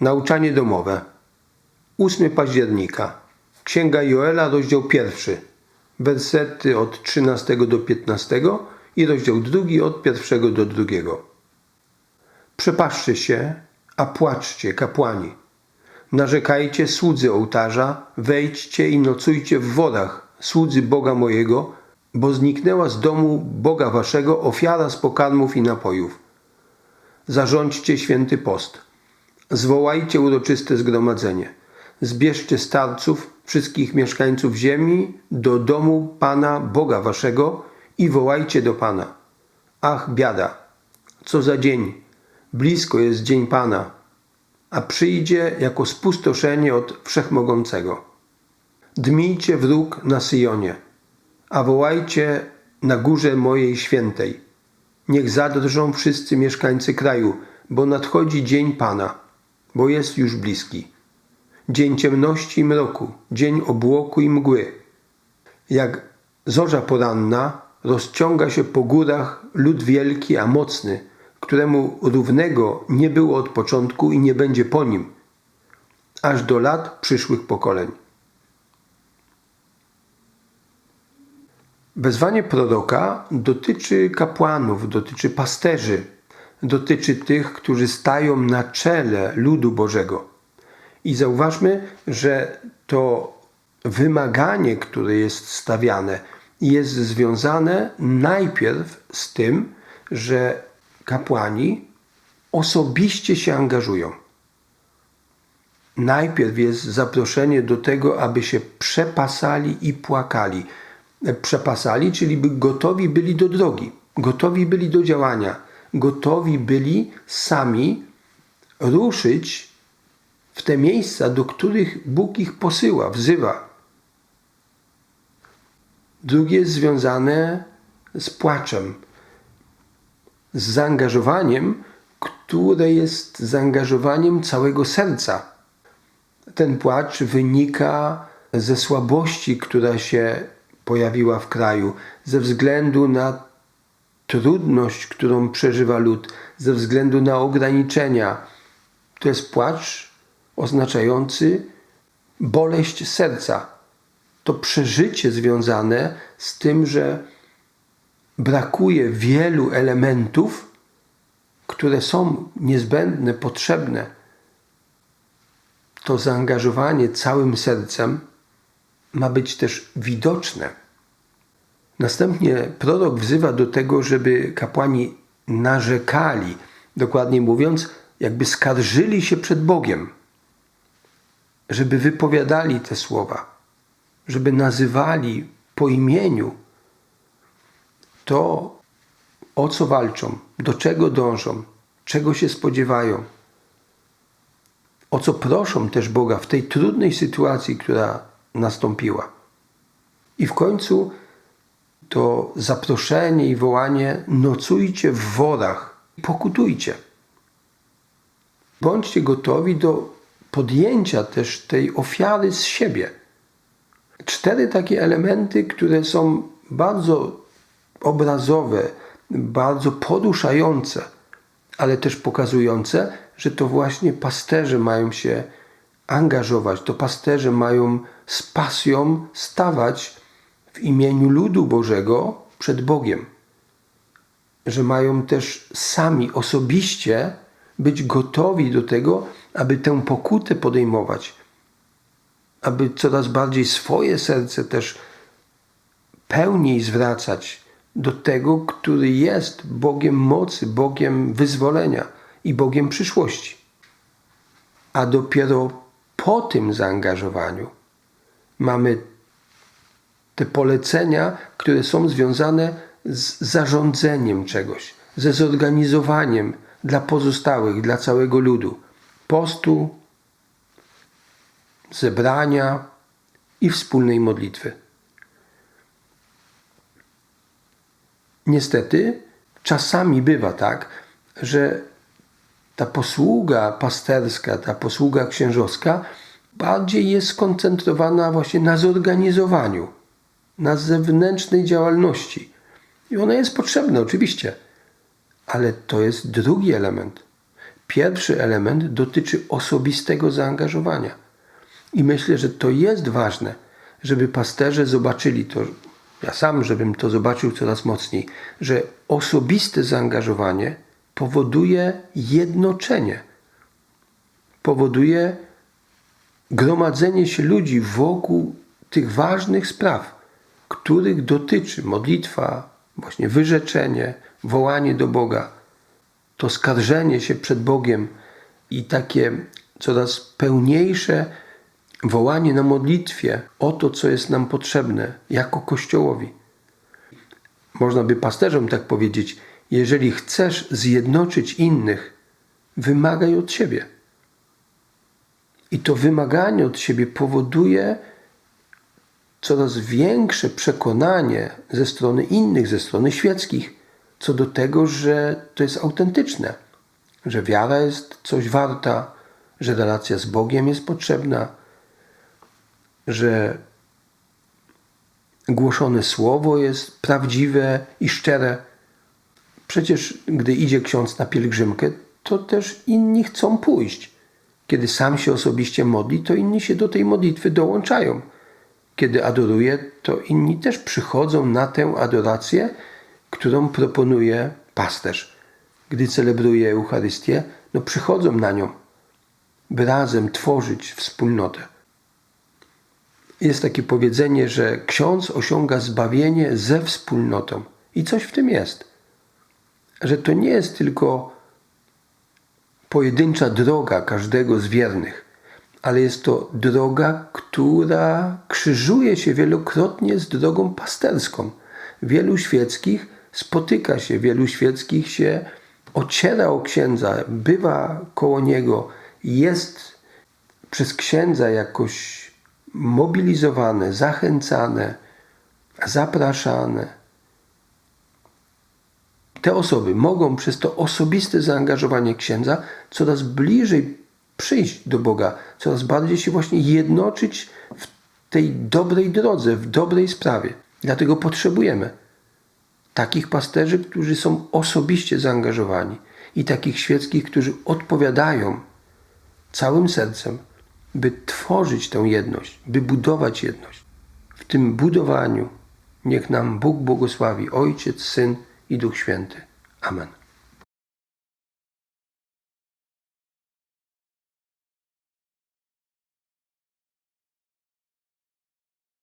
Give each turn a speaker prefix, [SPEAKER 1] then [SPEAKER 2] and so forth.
[SPEAKER 1] Nauczanie domowe. 8 października. Księga Joela, rozdział pierwszy. Wersety od 13 do 15 i rozdział drugi od pierwszego do drugiego. Przepaszcie się, a płaczcie, kapłani. Narzekajcie, słudzy ołtarza, wejdźcie i nocujcie w wodach, słudzy Boga mojego, bo zniknęła z domu Boga waszego ofiara z pokarmów i napojów. Zarządźcie święty post. Zwołajcie uroczyste zgromadzenie. Zbierzcie starców, wszystkich mieszkańców ziemi do domu Pana Boga waszego i wołajcie do Pana. Ach, biada! Co za dzień! Blisko jest dzień Pana, a przyjdzie jako spustoszenie od Wszechmogącego. Dmijcie wróg na Syjonie, a wołajcie na górze mojej świętej. Niech zadrżą wszyscy mieszkańcy kraju, bo nadchodzi dzień Pana, bo jest już bliski. Dzień ciemności i mroku, dzień obłoku i mgły. Jak zorza poranna rozciąga się po górach lud wielki, a mocny, któremu równego nie było od początku i nie będzie po nim, aż do lat przyszłych pokoleń. Wezwanie proroka dotyczy kapłanów, dotyczy pasterzy, dotyczy tych, którzy stają na czele ludu Bożego. I zauważmy, że to wymaganie, które jest stawiane, jest związane najpierw z tym, że kapłani osobiście się angażują. Najpierw jest zaproszenie do tego, aby się przepasali i płakali. Przepasali, czyli by gotowi byli do drogi, gotowi byli do działania, gotowi byli sami ruszyć w te miejsca, do których Bóg ich posyła, wzywa. Drugie jest związane z płaczem, z zaangażowaniem, które jest zaangażowaniem całego serca. Ten płacz wynika ze słabości, która się pojawiła w kraju, ze względu na trudność, którą przeżywa lud, ze względu na ograniczenia. To jest płacz oznaczający boleść serca. To przeżycie związane z tym, że brakuje wielu elementów, które są niezbędne, potrzebne. To zaangażowanie całym sercem ma być też widoczne. Następnie prorok wzywa do tego, żeby kapłani narzekali, dokładnie mówiąc, jakby skarżyli się przed Bogiem, żeby wypowiadali te słowa, żeby nazywali po imieniu to, o co walczą, do czego dążą, czego się spodziewają, o co proszą też Boga w tej trudnej sytuacji, która nastąpiła. I w końcu to zaproszenie i wołanie: nocujcie w worach, pokutujcie. Bądźcie gotowi do podjęcia też tej ofiary z siebie. Cztery takie elementy, które są bardzo obrazowe, bardzo poruszające, ale też pokazujące, że to właśnie pasterze mają się angażować, to pasterze mają z pasją stawać w imieniu ludu Bożego przed Bogiem. Że mają też sami osobiście być gotowi do tego, aby tę pokutę podejmować, aby coraz bardziej swoje serce też pełniej zwracać do tego, który jest Bogiem mocy, Bogiem wyzwolenia i Bogiem przyszłości. A dopiero po tym zaangażowaniu mamy te polecenia, które są związane z zarządzeniem czegoś, ze zorganizowaniem dla pozostałych, dla całego ludu postu, zebrania i wspólnej modlitwy. Niestety, czasami bywa tak, że ta posługa pasterska, ta posługa księżowska bardziej jest skoncentrowana właśnie na zorganizowaniu, na zewnętrznej działalności. I ona jest potrzebna, oczywiście, ale to jest drugi element. Pierwszy element dotyczy osobistego zaangażowania. I myślę, że to jest ważne, żeby pasterze zobaczyli to, ja sam, żebym to zobaczył coraz mocniej, że osobiste zaangażowanie powoduje jednoczenie, powoduje gromadzenie się ludzi wokół tych ważnych spraw, których dotyczy modlitwa, właśnie wyrzeczenie, wołanie do Boga, to skarżenie się przed Bogiem i takie coraz pełniejsze wołanie na modlitwie o to, co jest nam potrzebne jako Kościołowi. Można by pasterzom tak powiedzieć: jeżeli chcesz zjednoczyć innych, wymagaj od siebie. I to wymaganie od siebie powoduje coraz większe przekonanie ze strony innych, ze strony świeckich, co do tego, że to jest autentyczne, że wiara jest coś warta, że relacja z Bogiem jest potrzebna, że głoszone słowo jest prawdziwe i szczere. Przecież gdy idzie ksiądz na pielgrzymkę, to też inni chcą pójść. Kiedy sam się osobiście modli, to inni się do tej modlitwy dołączają. Kiedy adoruje, to inni też przychodzą na tę adorację, którą proponuje pasterz. Gdy celebruje Eucharystię, no przychodzą na nią, by razem tworzyć wspólnotę. Jest takie powiedzenie, że ksiądz osiąga zbawienie ze wspólnotą. I coś w tym jest. Że to nie jest tylko pojedyncza droga każdego z wiernych, ale jest to droga, która krzyżuje się wielokrotnie z drogą pasterską. Wielu świeckich spotyka się, wielu świeckich się ociera o księdza, bywa koło niego, jest przez księdza jakoś mobilizowane, zachęcane, zapraszane. Te osoby mogą przez to osobiste zaangażowanie księdza coraz bliżej przyjść do Boga, coraz bardziej się właśnie jednoczyć w tej dobrej drodze, w dobrej sprawie. Dlatego potrzebujemy takich pasterzy, którzy są osobiście zaangażowani i takich świeckich, którzy odpowiadają całym sercem by tworzyć tę jedność, by budować jedność. W tym budowaniu niech nam Bóg błogosławi, Ojciec, Syn i Duch Święty. Amen.